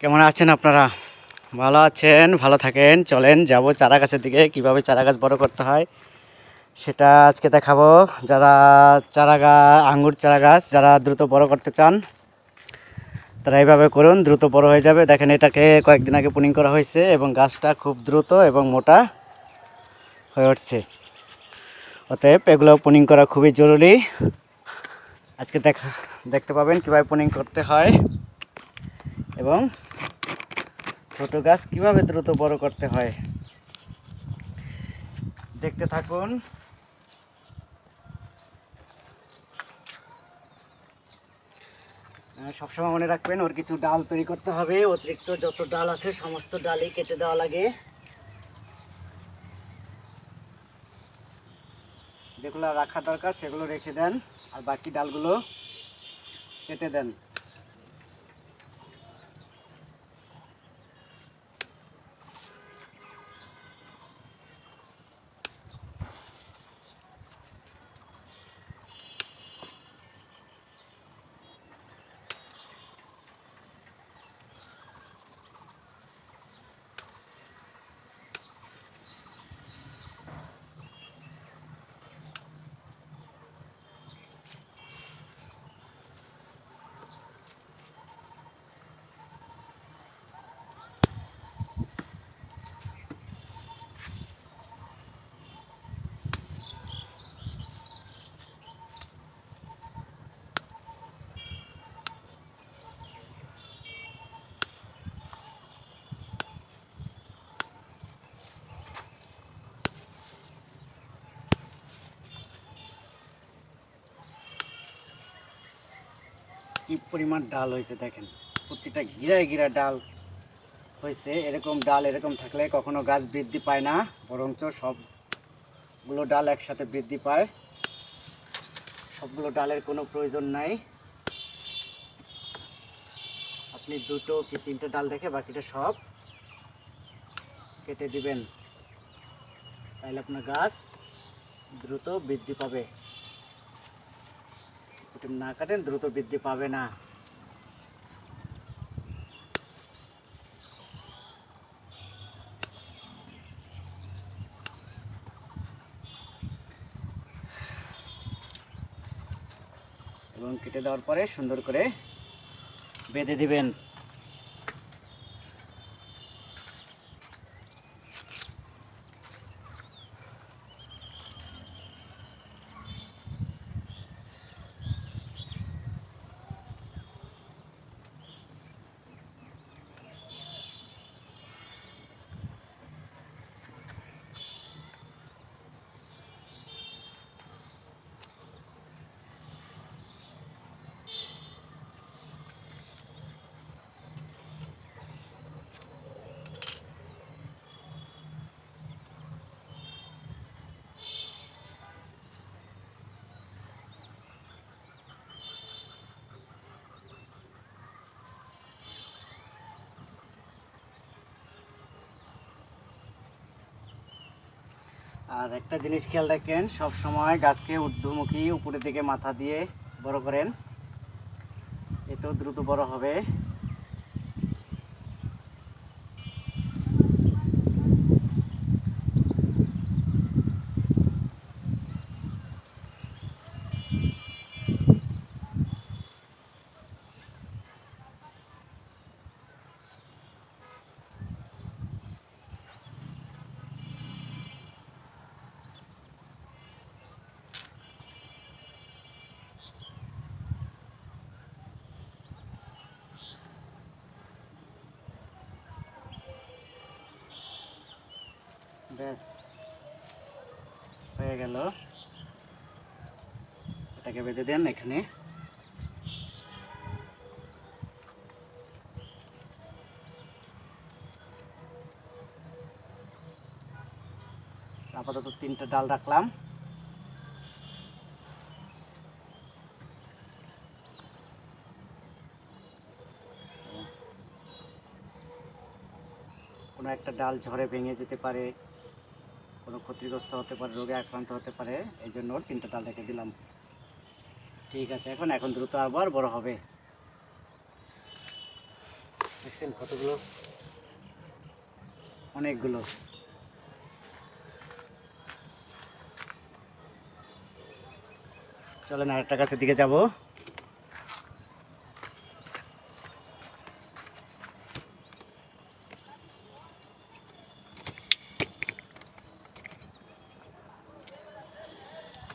কেমন আছেন আপনারা? ভালো আছেন, ভালো থাকেন, চলেন যাব চারা গাছের দিকে, কীভাবে চারা গাছ বড় করতে হয় সেটা আজকে দেখাবো। যারা চারা গাছ আঙ্গুর চারা গাছ যারা দ্রুত বড় করতে চান, তারা এইভাবে করুন, দ্রুত বড় হয়ে যাবে। দেখেন এটাকে কয়েকদিন আগে পুনিং করা হয়েছে এবং গাছটা খুব দ্রুত এবং মোটা হয়ে উঠছে। অতএব এগুলো পুনিং করা খুবই জরুরি। আজকে দেখা, দেখতে পাবেন কীভাবে পুনিং করতে হয় এবং ছোট গাছ কীভাবে দ্রুত বড় করতে হয়? দেখতে থাকুন। সবসময় মনে রাখবেন, ওর কিছু ডাল তৈরি করতে হবে। অতিরিক্ত যত ডাল আছে, সমস্ত ডালই কেটে দেওয়া লাগে। যেগুলো রাখা দরকার, সেগুলো রেখে দেন। আর বাকি ডালগুলো কেটে দেন। কি পরিমাণ ডাল হয়েছে দেখেন? প্রতিটা গিরায় গিরা ডাল হয়েছে। এরকম ডাল এরকম থাকলে কখনো গাছ বৃদ্ধি পায় না, বরঞ্চ সবগুলো ডাল একসাথে বৃদ্ধি পায়। সবগুলো ডালের কোনো প্রয়োজন নাই। আপনি দুটো কি তিনটে ডাল রেখে বাকিটা সব কেটে দিবেন। তাহলে আপনার গাছ দ্রুত বৃদ্ধি পাবে। যদি না কাটেন, দ্রুত বৃদ্ধি পাবে না। এবং কেটে দেওয়ার পরে সুন্দর করে বেঁধে দিবেন। আর একটা জিনিস খেয়াল রাখেন, সব সময় গাছকে ঊর্ধ্বমুখী উপরের দিকে মাথা দিয়ে বড় করেন। এতেও দ্রুত বড় হবে। ব্যাস, হয়ে গেল। এটাকে বেঁধে দেন এখানে। আপাতত তিনটা ডাল রাখলাম। কোনো একটা ডাল ঝড়ে ভেঙে যেতে পারে। কোনো ক্ষতিগ্রস্ত হতে পারে, রোগে আক্রান্ত হতে পারে, এই জন্য ওর তিনটা ডাল রেখে দিলাম। ঠিক আছে, এখন এখন দ্রুত আবার বড় হবে। দেখছেন কতগুলো? অনেকগুলো। চলেন আরেকটা গাছের দিকে যাব।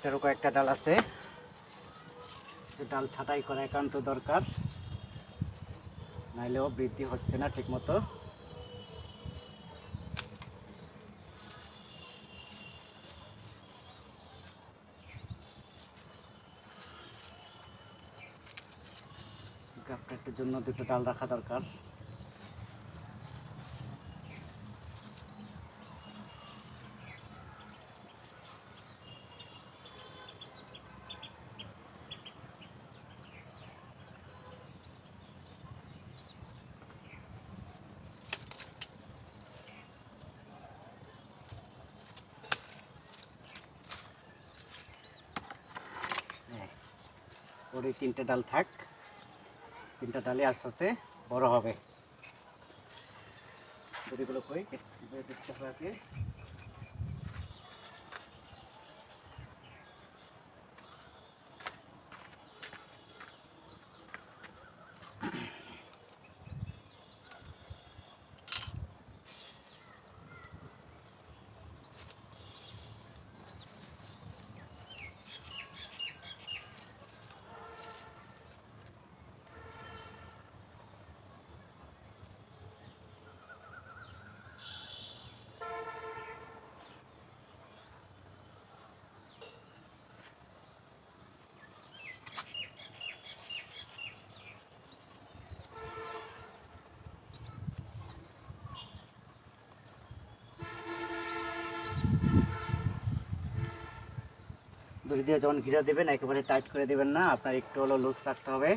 এটারও কয়েকটা ডাল আছে। ডাল ছাঁটাই করা একান্ত দরকার। নাইলেও বৃদ্ধি হচ্ছে না ঠিক মতো জন্য দুটো ডাল রাখা দরকার। এই তিনটে ডাল থাক। তিনটা ডালে আস্তে আস্তে বড় হবে। দড়িগুলো কই? দেখতে হবে দড়ি দিয়ে যখন ঘিরে দেবেন, একেবারে টাইট করে দেবেন না। আপনার একটু হলো লুজ রাখতে হবে।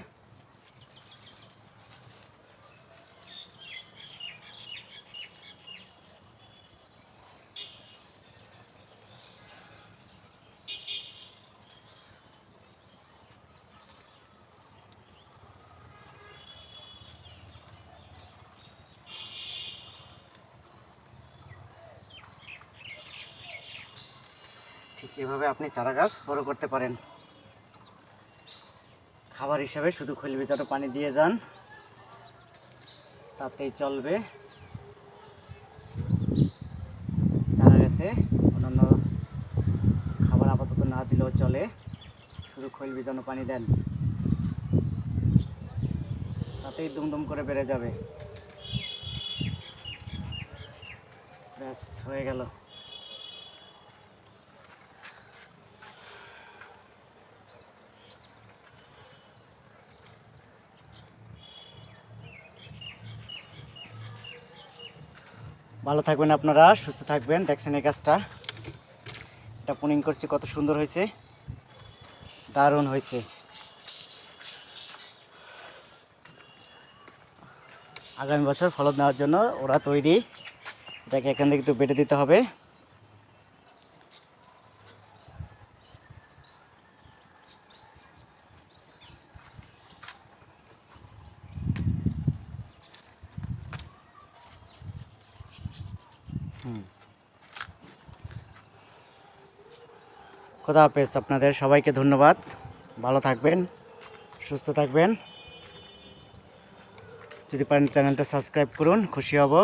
ঠিক এভাবে আপনি চারা গাছ বড় করতে পারেন। খাবার হিসাবে শুধু খৈল ভেজানো পানি দিয়ে যান। তাতেই চলবে। চারা গাছে অন্যান্য খাবার আপাতত না দিলেও চলে। শুধু খৈল ভেজানো পানি দেন। তাতেই দুমদুম করে বেড়ে যাবে। ব্যাস, হয়ে গেল। ভালো থাকবেন আপনারা, সুস্থ থাকবেন। দেখছেন এই গাছটা। এটা পুনিং করছি, কত সুন্দর হয়েছে। দারুণ হয়েছে। আগামী বছর ফলন নেওয়ার জন্য ওরা তৈরি। এটাকে এখান থেকে একটু বেটে দিতে হবে। খোদা হাফেজ, আপনাদের সবাইকে ধন্যবাদ। ভালো থাকবেন, সুস্থ থাকবেন। যদি পারেন চ্যানেলটা সাবস্ক্রাইব করুন, খুশি হব।